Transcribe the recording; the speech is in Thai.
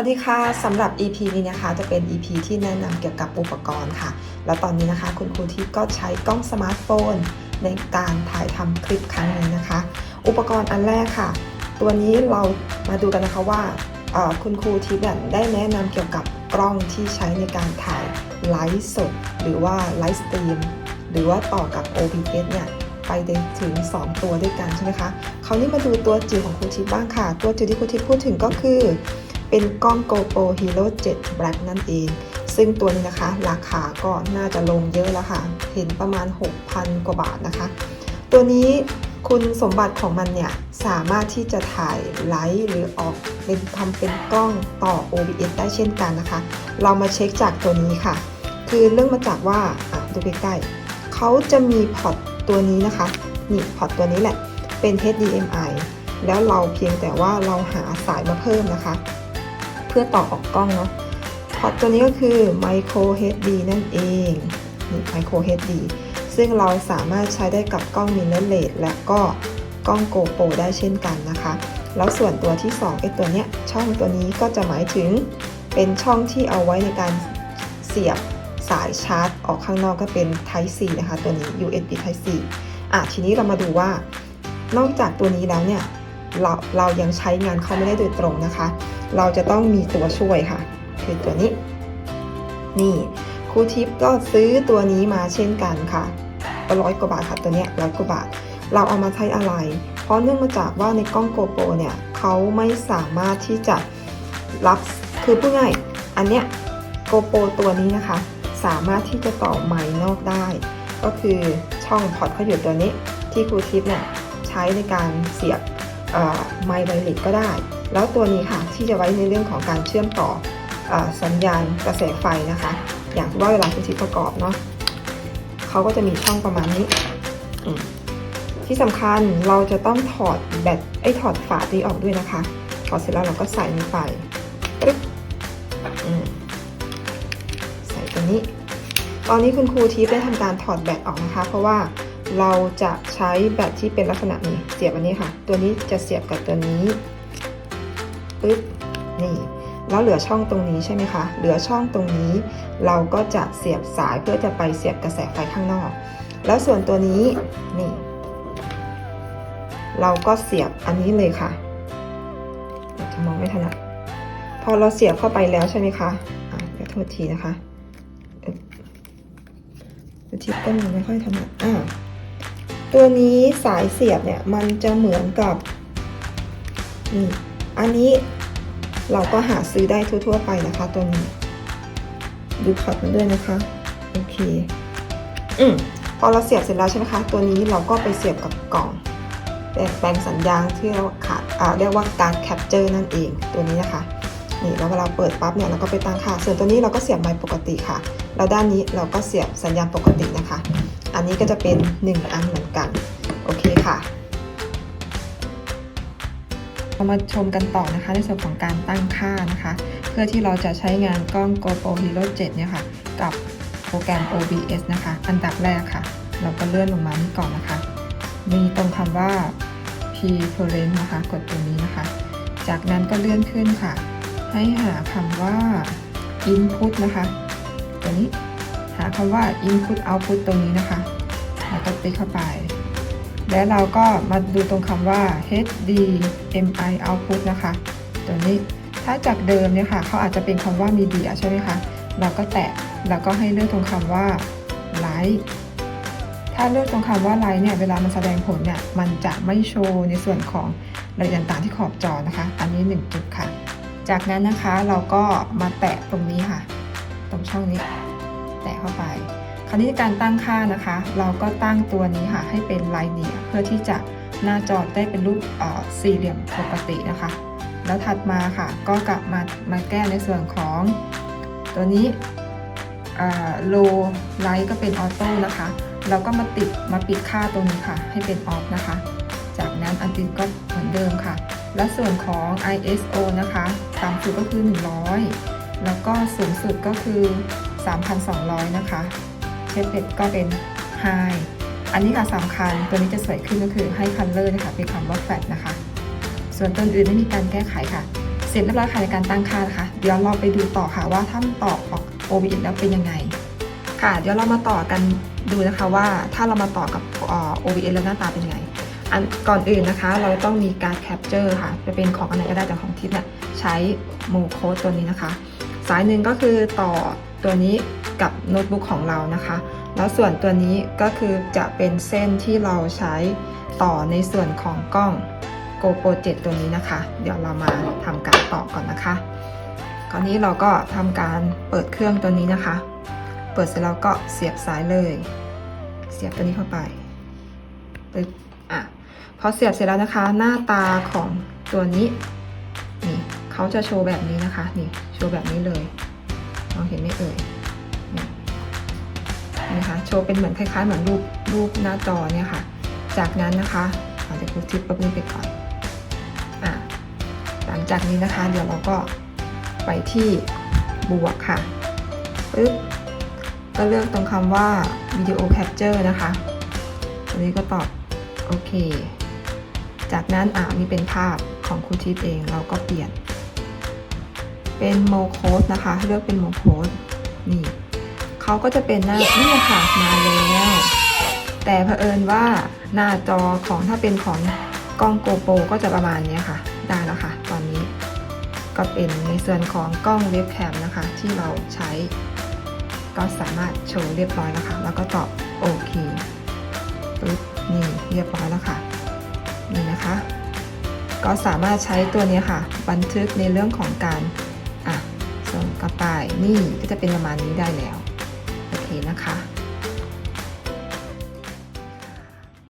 วัสดีค่ะสำหรับ EP นี้นะคะจะเป็น EP ที่แนะนำเกี่ยวกับอุปกรณ์ค่ะ แล้วตอนนี้นะคะคุณครูทิพย์ก็ใช้กล้องสมาร์ทโฟน ในการถ่ายทำคลิปครั้งนี้นะคะ อุปกรณ์อันแรกค่ะ ตัวนี้เรามาดูกันนะคะว่าคุณครูทิพย์เนี่ยได้แนะนำเกี่ยวกับกล้องที่ใช้ในการถ่ายไลฟ์สด หรือว่าไลฟ์สตรีมหรือว่าต่อกับ OBS เนี่ยไปถึง 2 ตัวด้วยกันใช่ไหมคะคราวนี้มาดูตัวจิ๋วของครูทิพย์บ้างค่ะ ตัวจิ๋วที่ครูทิพย์พูดถึงก็คือ เป็นกล้อง GoPro Hero 7 Black นั่นเอง ซึ่งตัวนี้นะคะ ราคาก็น่าจะลงเยอะแล้วค่ะ เห็นประมาณ 6,000 กว่าบาทนะคะ ตัวนี้คุณสมบัติของมันเนี่ย สามารถที่จะถ่ายไลฟ์หรือออกเป็นทำเป็นกล้องต่อ OBS ได้เช่นกันนะคะ เรามาเช็คจากตัวนี้ค่ะ คือเรื่องมาจากว่าดูใกล้ๆเขาจะมีพอร์ตตัวนี้นะคะนี่พอร์ตตัวนี้แหละเป็น HDMI แล้วเราเพียงแต่ว่าเราหาสายมาเพิ่มนะคะ พื่อต่อออกกล้องเนาะพอร์ตตัวนี้ก็คือ Micro HD นั่นเองนี่ Micro HD ซึ่งเราสามารถใช้ได้กับกล้อง Mirrorless และก็กล้อง GoPro ได้เช่นกันนะคะ แล้วส่วนตัวที่2ไอ้ตัวเนี้ยช่องตัวนี้ก็จะหมายถึงเป็นช่องที่เอาไว้ในการเสียบสายชาร์จ ออกข้างนอกก็เป็น Type C นะคะ ตัวนี้ USB Type C อะทีนี้เรามาดูว่า นอกจากตัวนี้แล้วเนี่ย เราเรายังใช้งานเขาไม่ได้โดยตรงนะคะ เราจะต้องมีตัวช่วยค่ะ คือตัวนี้ นี่ครูทิพย์ก็ซื้อตัวนี้มาเช่นกันค่ะร้อยกว่าบาทค่ะตัวเนี้ยร้อยกว่าบาท เราเอามาใช้อะไร เพราะเนื่องมาจากว่าในกล้องโกโปรเนี่ยเขาไม่สามารถที่จะรับคือพูดง่ายอันเนี้ยโกโปรตัวนี้นะคะ สามารถที่จะต่อไมค์นอกได้ ก็คือช่องพอร์ตเขาอยู่ตัวนี้ที่ครูทิพย์เนี่ยใช้ในการเสียบ ไมค์ไวเลสก็ได้ แล้วตัวนี้ค่ะที่จะไว้ในเรื่องของการเชื่อมต่ออสัญญาณกระแสไฟนะคะ อย่างที่ว่าเวลาคุณทิพย์ประกอบเนาะเขาก็จะมีช่องประมาณนี้ ที่สำคัญเราจะต้องถอดแบตไอ้ถอดฝาตีออกด้วยนะคะถอดเสร็จแล้วเราก็ใส่ลงไปปึ๊บใส่ตัวนี้ ตอนนี้คุณครูทิพย์ได้ทำการถอดแบตออกนะคะ เพราะว่า เราจะใช้แบตที่เป็นลักษณะนี้เสียบอันนี้ค่ะ ตัวนี้จะเสียบกับตัวนี้ปึ๊บนี่แล้วเหลือช่องตรงนี้ใช่ไหมคะ เหลือช่องตรงนี้ เราก็จะเสียบสายเพื่อจะไปเสียบกระแสไฟข้างนอก แล้วส่วนตัวนี้นี่ เราก็เสียบอันนี้เลยค่ะจะมองไม่ถนัดพอเราเสียบเข้าไปแล้วใช่ไหมคะอะเดี๋ยวโทษทีนะคะทิปก็มองไม่ค่อยถนัดอ่า ตัวนี้สายเสียบเนี่ยมันจะเหมือนกับนี่อันนี้เราก็หาซื้อได้ทั่ว ๆ ไปนะคะตัวนี้ ดูพอร์ตมันด้วยนะคะ โอเค อืมพอเราเสียบเสร็จแล้วใช่ไหมคะ ตัวนี้เราก็ไปเสียบกับกล่องแปลงสัญญาณที่เราขาดอ่าเรียกว่าการแคปเจอร์นั่นเองตัวนี้นะคะ นี่แล้วเวลาเปิดปั๊บเนี่ยเราก็ไปตั้งค่า ส่วนตัวนี้เราก็เสียบไมค์ปกติค่ะ แล้วด้านนี้เราก็เสียบสัญญาณปกตินะคะ อันนี้ก็จะเป็น 1 อันเหมือนกัน โอเคค่ะเรามาชมกันต่อนะคะในส่วนของการตั้งค่านะคะ เพื่อที่เราจะใช้งานกล้อง GoPro Hero 7 เนี่ยค่ะ กับโปรแกรม OBS นะคะ อันดับแรกค่ะ เราก็เลื่อนลงมานี่ก่อนนะคะ มีตรงคำว่า Preference นะคะ กดตรงนี้นะคะ จากนั้นก็เลื่อนขึ้นค่ะ ให้หาคำว่า Input นะคะ ตัวนี้ หาคำว่า Input Output ตรงนี้นะคะแล้วก็ติ๊กเข้าไป แล้วเราก็มาดูตรงคำว่า HDMI output นะคะ ตัวนี้ถ้าจากเดิมเนี่ยค่ะเขาอาจจะเป็นคำว่า media ใช่ไหมคะเราก็แตะแล้วก็ให้เลือกตรงคำว่า light ถ้าเลือกตรงคำว่า light เนี่ยเวลามันแสดงผลเนี่ยมันจะไม่โชว์ในส่วนของรายละเอียดต่างๆที่ขอบจอนะคะ อันนี้ 1 จุดค่ะ จากนั้นนะคะเราก็มาแตะตรงนี้ค่ะ ตรงช่องนี้ แตะเข้าไป คราวนี้การตั้งค่านะคะ เราก็ตั้งตัวนี้ค่ะให้เป็นลายเนียเพื่อที่จะหน้าจอได้เป็นรูปสี่เหลี่ยมปกตินะคะ แล้วถัดมาค่ะก็กลับมามาแก้ในส่วนของตัวนี้โลไลท์ก็เป็นออโต้นะคะ เราก็มาติดมาปิดค่าตรงนี้ค่ะ ให้เป็นออฟนะคะ จากนั้นอันติดก็เหมือนเดิมค่ะ และส่วนของ ISO นะคะต่ำสุดก็คือ 100 แล้วก็สูงสุดก็คือ 3,200 นะคะ เชฟเป็ดก็เป็น High อันนี้ค่ะสำคัญตัวนี้จะสวยขึ้นก็คือให้ Color นะคะเป็นคำว่า Flat นะคะ ส่วนตัวอื่นไม่มีการแก้ไขค่ะ เสร็จเรียบร้อยค่ะในการตั้งค่านะคะ เดี๋ยวเราไปดูต่อค่ะว่าถ้าต่อออก OBS แล้วเป็นยังไง ค่ะ เดี๋ยวเรามาต่อกันดูนะคะว่าถ้าเรามาต่อกับเอ่อ OBS แล้วหน้าตาเป็นยังไงอันก่อนอื่นนะคะ เราต้องมีการแคปเจอร์ค่ะ จะเป็นของอันไหนก็ได้แต่ของทิปเนี่ยใช้โมโคดตัวนี้นะคะ สายหนึ่งก็คือต่อ ตัวนี้กับโน้ตบุ๊กของเรานะคะ แล้วส่วนตัวนี้ก็คือจะเป็นเส้นที่เราใช้ต่อในส่วนของกล้อง GoPro 7 ตัวนี้นะคะ เดี๋ยวเรามาทำการต่อก่อนนะคะคราวนี้เราก็ทำการเปิดเครื่องตัวนี้นะคะ เปิดเสร็จแล้วก็เสียบสายเลย เสียบตัวนี้เข้าไปปึ๊บอะพอเสียบเสร็จแล้วนะคะ หน้าตาของตัวนี้นี่เขาจะโชว์แบบนี้นะคะนี่โชว์แบบนี้เลย มองเห็นไหมเอ่ยนะคะโชว์เป็นเหมือนคล้ายๆ เหมือนรูปรูปหน้าจอเนี่ยค่ะ จากนั้นนะคะเราจะพูดทิปปุ๊บนี้ไปก่อนอะหลังจากนี้นะคะ เดี๋ยวเราก็ไปที่บวกค่ะปึ๊บก็เลือกตรงคำว่าวิดีโอแคปเจอร์นะคะตัวนี้ก็ตอบโอเค จากนั้นอ่านี่เป็นภาพของครูทิพย์เองเราก็เปลี่ยน เป็นโมโคดนะคะ เลือกเป็นโมโคดนี่เขาก็จะเป็นหน้านี่ค่ะมาแล้วแต่เผอิญว่าหน้าจอของถ้าเป็นของกล้องโกโปรก็จะประมาณเนี้ยค่ะ ได้แล้วค่ะ ตอนนี้ก็เป็นในส่วนของกล้องเว็บแคมนะคะ ที่เราใช้ ก็สามารถโชว์เรียบร้อยแล้วค่ะ แล้วก็ตอบโอเคปึ๊บนี่เรียบร้อยแล้วค่ะนี่นะคะ ก็สามารถใช้ตัวนี้ค่ะ บันทึกในเรื่องของการ อะส่งกระต่ายนี่ก็จะเป็นประมาณนี้ได้แล้ว โอเคนะคะ